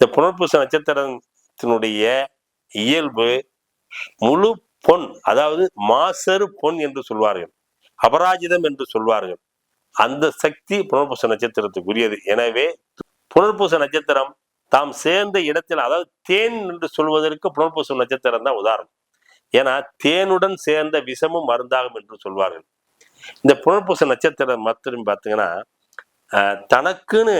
இந்த புனர்பூச நட்சத்திரத்தினுடைய இயல்பு முழு பொன் அதாவது மாசரு பொன் என்று சொல்வார்கள். அபராஜிதம் என்று சொல்வார்கள். அந்த சக்தி புனர்பூச நட்சத்திரத்துக்குரியது. எனவே புனர்பூச நட்சத்திரம் தாம் சேர்ந்த இடத்தில் அதாவது தேன் என்று சொல்வதற்கு புனர்பூச நட்சத்திரம் தான் உதாரணம். ஏன்னா தேனுடன் சேர்ந்த விஷமும் மருந்தாகும் என்று சொல்வார்கள். இந்த புனர்பூச நட்சத்திரம் மற்றும் பார்த்தீங்கன்னா தனக்குன்னு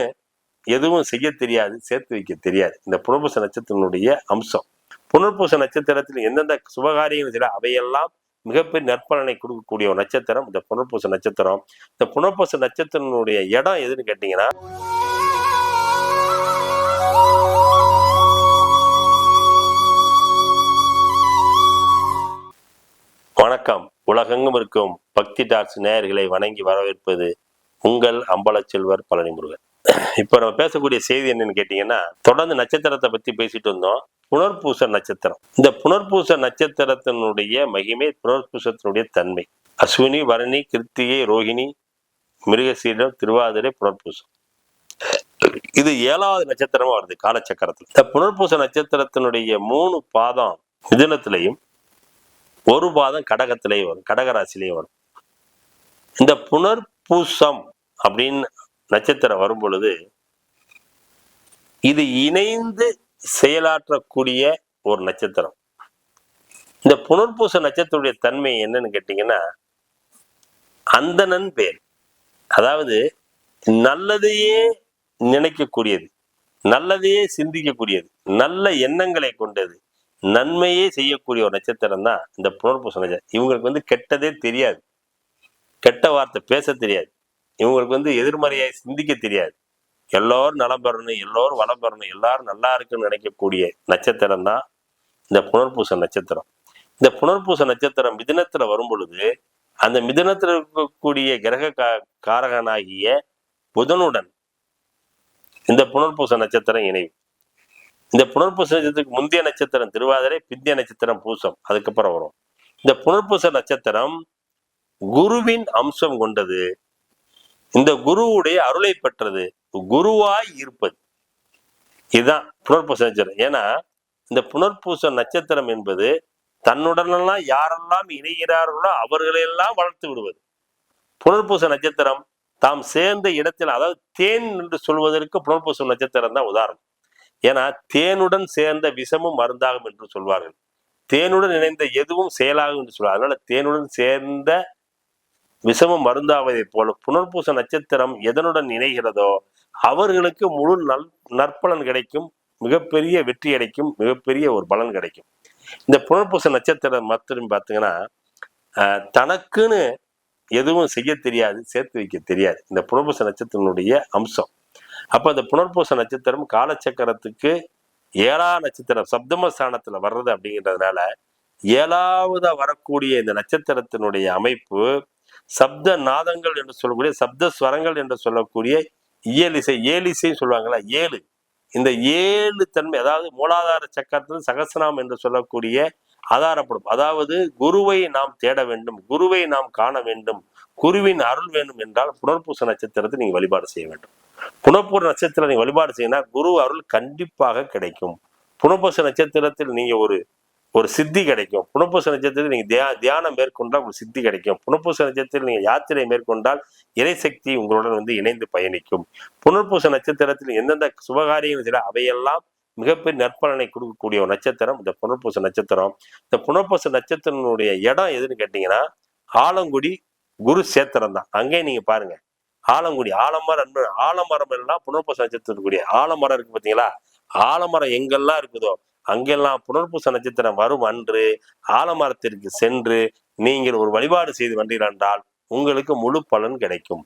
எதுவும் செய்ய தெரியாது சேர்த்து வைக்க தெரியாது. இந்த புனர்பூச நட்சத்திரனுடைய அம்சம். புனர்பூச நட்சத்திரத்தில் எந்தெந்த சுபகாரியங்கள் செய்ய அவையெல்லாம் மிகப்பெரிய நற்பலனை கொடுக்கக்கூடிய ஒரு நட்சத்திரம். இந்த புனர்பூச நட்சத்திரம். இந்த புனர்பூச நட்சத்திரனுடைய இடம் எதுன்னு கேட்டீங்கன்னா வணக்கம். உலகெங்கும் இருக்கும் பக்தி டாக்ஸ் நேயர்களை வணங்கி வரவேற்பது உங்கள் அம்பலச்செல்வர் பழனிமுருகன். இப்போ நம்ம பேசக்கூடிய செய்தி என்னன்னு கேட்டீங்கன்னா தொடர்ந்து நட்சத்திரத்தை பத்தி பேசிட்டு இருந்தோம் புனர்பூச நட்சத்திரம். இந்த புனர்பூச நட்சத்திரத்தினுடைய மகிமை புனர்பூசத்தினுடைய தன்மை. அஸ்வினி பரணி கிருத்திகை ரோகிணி மிருகசீடம் திருவாதிரை புனர்பூசம். இது ஏழாவது நட்சத்திரமா வருது காலச்சக்கரத்தில். இந்த புனர்பூச நட்சத்திரத்தினுடைய மூணு பாதம் மிதுனத்திலையும் ஒரு பாதம் கடகத்திலேயே வரும் கடகராசிலையும் வரும். இந்த புனர்பூசம் அப்படின்னு நட்சத்திரம் வரும் பொழுது இது இணைந்து செயலாற்றக்கூடிய ஒரு நட்சத்திரம். இந்த புனர்பூச நட்சத்திரத்துடைய தன்மை என்னன்னு கேட்டீங்கன்னா அந்தணன் பேர். அதாவது நல்லதையே நினைக்கக்கூடியது நல்லதையே சிந்திக்கக்கூடியது நல்ல எண்ணங்களை கொண்டது நன்மையே செய்யக்கூடிய ஒரு நட்சத்திரம் தான் இந்த புனர்பூச நட்சத்திரம். இவங்களுக்கு வந்து கெட்டதே தெரியாது. கெட்ட வார்த்தை பேச தெரியாது. இவங்களுக்கு வந்து எதிர்மறையை சிந்திக்க தெரியாது. எல்லோரும் நலம் பெறணும் எல்லோரும் வளம் பெறணும் எல்லாரும் நல்லா இருக்குன்னு நினைக்கக்கூடிய நட்சத்திரம் தான் இந்த புனர்பூச நட்சத்திரம். இந்த புனர்பூச நட்சத்திரம் மிதினத்துல வரும் பொழுது அந்த மிதினத்தில் இருக்கக்கூடிய கிரக கா- காரகனாகிய புதனுடன் இந்த புனர்பூச நட்சத்திரம் இணைவு இந்த புனர்பூச நட்சத்திரத்துக்கு முந்தைய நட்சத்திரம் திருவாதிரை பிந்திய நட்சத்திரம் பூசம் அதுக்கப்புறம் வரும். இந்த புனர்பூச நட்சத்திரம் குருவின் அம்சம் கொண்டது. இந்த குருவுடைய அருளை பெற்றது குருவாய் இருப்பது. இதுதான் புனர்பூச நட்சத்திரம் ஏன்னா இந்த புனர்பூச நட்சத்திரம் என்பது தன்னுடனெல்லாம் யாரெல்லாம் இணைகிறார்களோ அவர்களையெல்லாம் வளர்த்து விடுவது. புனர்பூச நட்சத்திரம் தாம் சேர்ந்த இடத்தில் அதாவது தேன் என்று சொல்வதற்கு புனர்பூச நட்சத்திரம் தான் உதாரணம். ஏன்னா தேனுடன் சேர்ந்த விஷமும் மருந்தாகும் என்று சொல்வார்கள். தேனுடன் இணைந்த எதுவும் செயலாகும் என்று சொல்வார் அதனால தேனுடன் சேர்ந்த விஷமம் மருந்தாவதைப் போல புனர்பூச நட்சத்திரம் எதனுடன் இணைகிறதோ அவர்களுக்கு முழு நல் நற்பலன் கிடைக்கும் மிகப்பெரிய வெற்றி கிடைக்கும் மிகப்பெரிய ஒரு பலன் கிடைக்கும். இந்த புனர்பூச நட்சத்திரம் மற்றும் பார்த்தீங்கன்னா ஆஹ், தனக்குன்னு எதுவும் செய்ய தெரியாது சேர்த்து வைக்க தெரியாது. இந்த புனர்பூச நட்சத்திரனுடைய அம்சம். அப்போ அந்த புனர்பூச நட்சத்திரம் காலச்சக்கரத்துக்கு ஏழா நட்சத்திரம் சப்தம ஸ்தானத்துல வர்றது அப்படிங்கிறதுனால ஏழாவதாக வரக்கூடிய இந்த நட்சத்திரத்தினுடைய அமைப்பு சப்த நாதங்கள் என்று சொல்லக்கூடிய சப்த ஸ்வரங்கள் என்று சொல்லக்கூடிய இயலிசை ஏலிசைன்னு சொல்லுவாங்களா ஏழு. இந்த ஏழு தன்மை அதாவது மூலாதார சக்கரத்தில் சகசனாம் என்று சொல்லக்கூடிய ஆதாரப்படும். அதாவது குருவை நாம் தேட வேண்டும் குருவை நாம் காண வேண்டும் குருவின் அருள் வேண்டும் என்றால் புனர்பூச நட்சத்திரத்தை நீங்க வழிபாடு செய்ய வேண்டும். புனப்பூர் நட்சத்திரம் நீங்க வழிபாடு செய்யினா குரு அருள் கண்டிப்பாக கிடைக்கும். புனர்பூச நட்சத்திரத்தில் நீங்க ஒரு ஒரு சித்தி கிடைக்கும். புனப்பூச நட்சத்திரத்தில் நீங்கள் தியா தியானம் மேற்கொண்டால் ஒரு சித்தி கிடைக்கும். புனப்பூச நட்சத்திரத்தில் நீங்கள் யாத்திரை மேற்கொண்டால் இறைசக்தி உங்களுடன் வந்து இணைந்து பயணிக்கும். புனர்பூச நட்சத்திரத்தில் எந்தெந்த சுபகாரியங்கள் செய்ய அவையெல்லாம் மிகப்பெரிய நற்பலனை கொடுக்கக்கூடிய ஒரு நட்சத்திரம் இந்த புனர்பூச நட்சத்திரம். இந்த புனர்பூச நட்சத்திரனுடைய இடம் எதுன்னு கேட்டிங்கன்னா ஆலங்குடி குரு சேத்திரம் தான். அங்கே நீங்கள் பாருங்கள் ஆலங்குடி ஆலமரம் அன்பு ஆலமரம் எல்லாம் புனர்பூச நட்சத்திரத்துக்குரிய ஆலமரம் இருக்கு பார்த்தீங்களா ஆலமரம் எங்கெல்லாம் இருக்குதோ அங்கெல்லாம் புனர்பூச நட்சத்திரம் வரும் அன்று ஆலமரத்திற்கு சென்று நீங்கள் ஒரு வழிபாடு செய்து வந்தீர்கள் என்றால் உங்களுக்கு முழு பலன் கிடைக்கும்.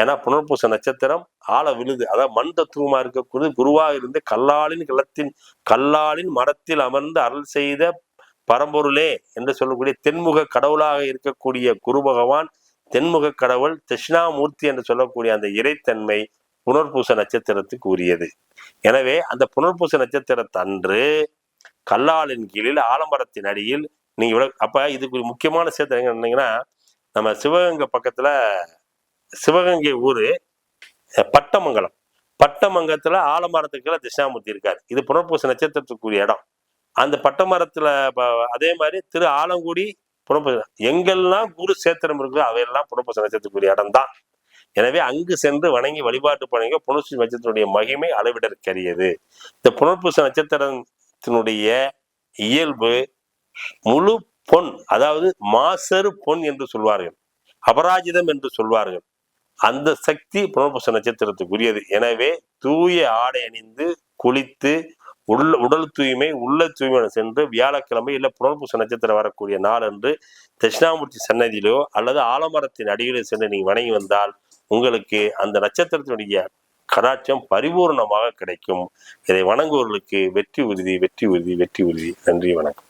ஏன்னா புனர்பூச நட்சத்திரம் ஆழ விழுது. அதாவது மண் தத்துவமா இருக்கக்கூடிய குருவாக இருந்து கல்லாலின் களத்தின் கல்லாலின் மரத்தில் அமர்ந்து அருள் செய்த பரம்பொருளே என்று சொல்லக்கூடிய தென்முக கடவுளாக இருக்கக்கூடிய குரு பகவான் தென்முக கடவுள் தட்சிணாமூர்த்தி என்று சொல்லக்கூடிய அந்த இறைத்தன்மை புனர்பூச நட்சத்திரத்துக்கு உரியது. எனவே அந்த புனர்பூச நட்சத்திரத்தன்று கல்லாலின் கீழில் ஆலமரத்தின் அடியில் நீங்க இவ்வளவு அப்ப இதுக்கு ஒரு முக்கியமான சேர்த்து என்னங்கன்னா நம்ம சிவகங்கை பக்கத்துல சிவகங்கை ஊரு பட்டமங்கலம். பட்டமங்கத்துல ஆலமரத்துக்குள்ள திசாமூர்த்தி இருக்காரு. இது புனர்பூச நட்சத்திரத்துக்குரிய இடம். அந்த பட்டமரத்துல அதே மாதிரி திரு ஆலங்குடி புனர்பூச எங்கெல்லாம் குரு சேத்திரம் இருக்கோ அவையெல்லாம் புனர்பூச நட்சத்திரத்துக்குரிய இடம் தான் எனவே அங்கு சென்று வணங்கி வழிபாட்டு பண்ணுங்க புனர்பூச நட்சத்திரத்துடைய மகிமை அளவிடற்கரியது. இந்த புனர்பூச நட்சத்திரம் நட்சத்திரத்தினுடைய இயல்பு முழு பொன் அதாவது மாசரு பொன் என்று சொல்வார்கள். அபராஜிதம் என்று சொல்வார்கள். அந்த சக்தி புனர்பூச நட்சத்திரத்துக்குரியது. எனவே தூய ஆடை அணிந்து குளித்து உள்ள உடல் தூய்மை உள்ள தூய்மை சென்று வியாழக்கிழமை இல்லை புனர்பூச நட்சத்திரம் வரக்கூடிய நாள் அன்று தட்சிணாமூர்த்தி சன்னதியிலோ அல்லது ஆலமரத்தின் அடியிலோ சென்று நீங்கள் வணங்கி வந்தால் உங்களுக்கு அந்த நட்சத்திரத்தினுடைய கடாட்சம் பரிபூர்ணமாக கிடைக்கும். இதை வணங்குவர்களுக்கு வெற்றி உறுதி வெற்றி உறுதி வெற்றி உறுதி. நன்றி வணக்கம்.